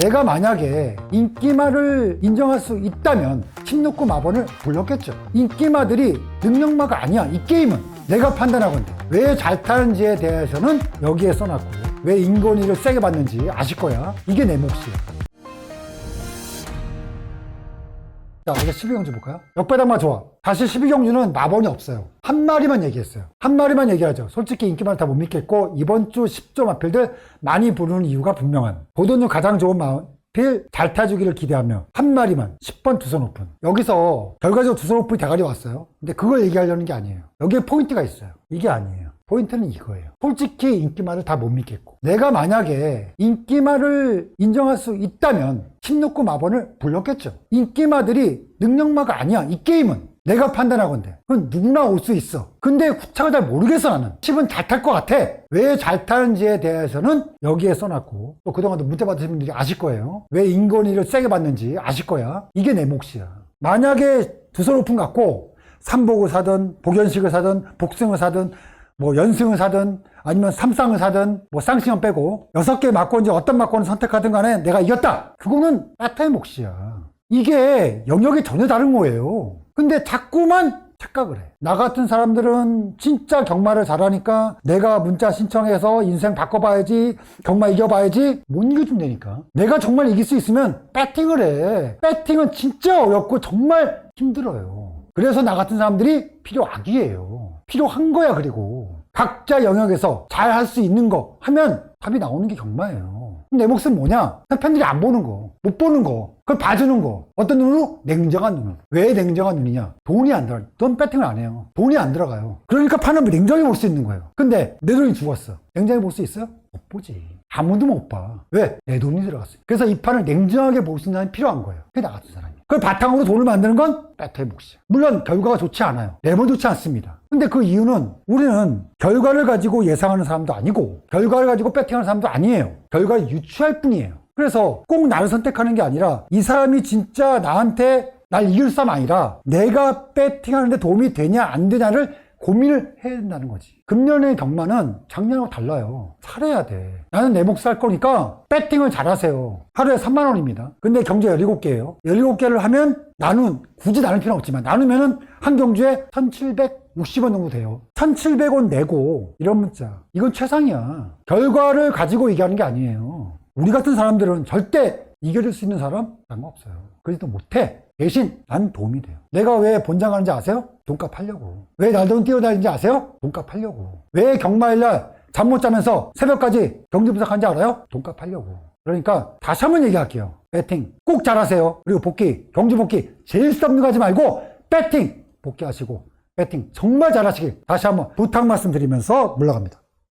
내가 만약에 인기마를 인정할 수 있다면 16구 마번을 불렀겠죠. 인기마들이 능력마가 아니야. 이 게임은 내가 판단하건데 왜 잘 타는지에 대해서는 여기에 써놨고 왜 인건위를 세게 받는지 아실 거야. 이게 내 몫이야. 자, 이제 12경주 볼까요? 역배당마 좋아. 다시 12경주는 마번이 없어요. 한 마리만 얘기했어요. 한 마리만 얘기하죠. 솔직히 인기만 다못 믿겠고, 이번 주 10조 마필들 많이 부르는 이유가 분명한. 보도는 가장 좋은 마필 잘 타주기를 기대하며, 한 마리만 10번 두선 오픈. 여기서 결과적으로 두선 오픈이 대가리 왔어요. 근데 그걸 얘기하려는 게 아니에요. 여기에 포인트가 있어요. 이게 아니에요. 포인트는 이거예요. 솔직히 인기말을 다 못 믿겠고. 내가 만약에 인기말을 인정할 수 있다면 16구 마번을 불렀겠죠. 인기마들이 능력마가 아니야. 이 게임은. 내가 판단하건데. 그건 누구나 올 수 있어. 근데 후차가 잘 모르겠어 나는. 10은 잘 탈 것 같아. 왜 잘 타는지에 대해서는 여기에 써놨고 또 그동안도 문자 받으신 분들이 아실 거예요. 왜 인건위를 세게 받는지 아실 거야. 이게 내 몫이야. 만약에 두선 오픈 갖고 삼복을 사든 복연식을 사든 복승을 사든 뭐 연승을 사든 아니면 삼쌍을 사든 뭐 쌍시간 빼고 여섯 개 맞고 어떤 맞고는 선택하든 간에 내가 이겼다. 그거는 따타의 몫이야. 이게 영역이 전혀 다른 거예요. 근데 자꾸만 착각을 해. 나 같은 사람들은 진짜 경마를 잘하니까 내가 문자 신청해서 인생 바꿔봐야지, 경마 이겨봐야지, 못 이겨준다니까. 내가 정말 이길 수 있으면 배팅을 해. 배팅은 진짜 어렵고 정말 힘들어요. 그래서 나 같은 사람들이 필요 악이에요. 필요한 거야, 그리고. 각자 영역에서 잘 할 수 있는 거 하면 답이 나오는 게 경마예요. 내 몫은 뭐냐? 팬들이 안 보는 거, 못 보는 거, 그걸 봐주는 거. 어떤 눈으로? 냉정한 눈으로. 왜 냉정한 눈이냐? 돈이 안 들어가요. 돈 배팅을 안 해요. 돈이 안 들어가요. 그러니까 파는 냉정히 볼 수 있는 거예요. 근데 내 돈이 죽었어. 냉정히 볼 수 있어요? 못 보지. 아무도 못 봐. 왜? 내 돈이 들어갔어요. 그래서 이 판을 냉정하게 볼 수 있는 사람이 필요한 거예요. 그게 나 같은 사람이. 그걸 바탕으로 돈을 만드는 건 배터의 몫이야. 물론 결과가 좋지 않아요. 매번 좋지 않습니다. 근데 그 이유는 우리는 결과를 가지고 예상하는 사람도 아니고 결과를 가지고 배팅하는 사람도 아니에요. 결과를 유추할 뿐이에요. 그래서 꼭 나를 선택하는 게 아니라 이 사람이 진짜 나한테 날 이길 사람 아니라 내가 배팅하는데 도움이 되냐 안 되냐를 고민을 해야 된다는 거지. 금년의 경마는 작년하고 달라요. 잘해야 돼. 나는 내몫살 거니까 배팅을 잘하세요. 하루에 3만 원입니다. 근데 경제 17개예요. 17개를 하면 나눈 굳이 나눌 필요는 없지만 나누면은 한 경주에 1,760원 정도 돼요. 1,700원 내고 이런 문자. 이건 최상이야. 결과를 가지고 얘기하는 게 아니에요. 우리 같은 사람들은 절대 이겨줄 수 있는 사람 난 없어요. 그래도 못해. 대신 난 도움이 돼요. 내가 왜 본장하는지 아세요? 돈값 하려고. 왜 날돈 뛰어다니는지 아세요? 돈값 하려고. 왜 경마일날 잠 못 자면서 새벽까지 경기 분석하는지 알아요? 돈값 하려고. 그러니까 다시 한번 얘기할게요. 배팅 꼭 잘하세요. 그리고 복귀, 경주 복귀 제일 거 하지 말고 배팅 복귀하시고 배팅 정말 잘하시길 다시 한번 부탁 말씀드리면서 물러갑니다.